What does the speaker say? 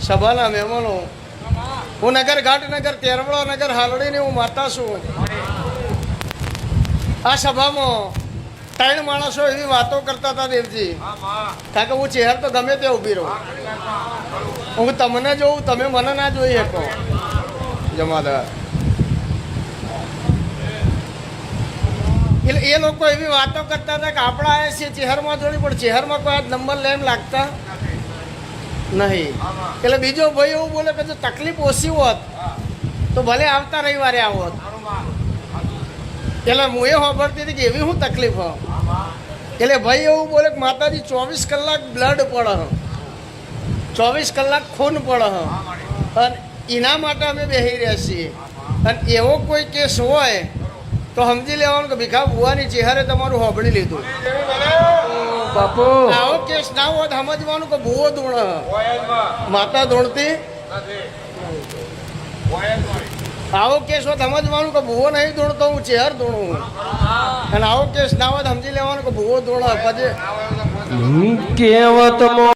સભાના મહેમાનો. હું નગર ઘાટ નગર તેરવડા નગર, હાલડીની હું માતા છું. આ સભામાં ત્રણ માણસો એવી વાતો કરતા હતા દેવજી. કારણ કે હું ચહેર તો ગમે તે ઊભી રહું. હું તમને જોઉં, તમે મને ના જોઈ શકો. જમાદાર. એટલે એ લોકો એવી વાતો કરતા હતા કે આપણા આયા છે ચહેરમાં જોડી, પણ ચહેરમાં કોઈ નંબર લેમ લાગતા? નહીં. એટલે બીજો ભાઈ એવું બોલે કે જો તકલીફ ઓછી હોત, તો ભલે આવતા રવિવારે આવત. એટલે હું એ સાંભળતી હતી કે એવી હું તકલીફ હો એટલે ભાઈ એવું બોલે કે માતાજી, ચોવીસ કલાક બ્લડ પડે ચોવીસ કલાક ખૂન પડે અને એના માટે અમે બેસી રહ્યા છીએ. અને એવો કોઈ કેસ હોય, તો સમજી લેવાનું કે ભીખા બુવાની ચહેરે તમારું હોબળી લીધું. બાપુ. આવો કેસ ના હોય સમજવાનું કે ભૂવો ધૂણ માતા ધૂણતી આવો કેસ હોત સમજવાનું કે ભૂવો નહીં ધૂણતો હું ચહેર ધૂણું અને આવો કેસ ના હોત સમજી લેવાનું કે ભૂવો ધૂણ પછી કહેવત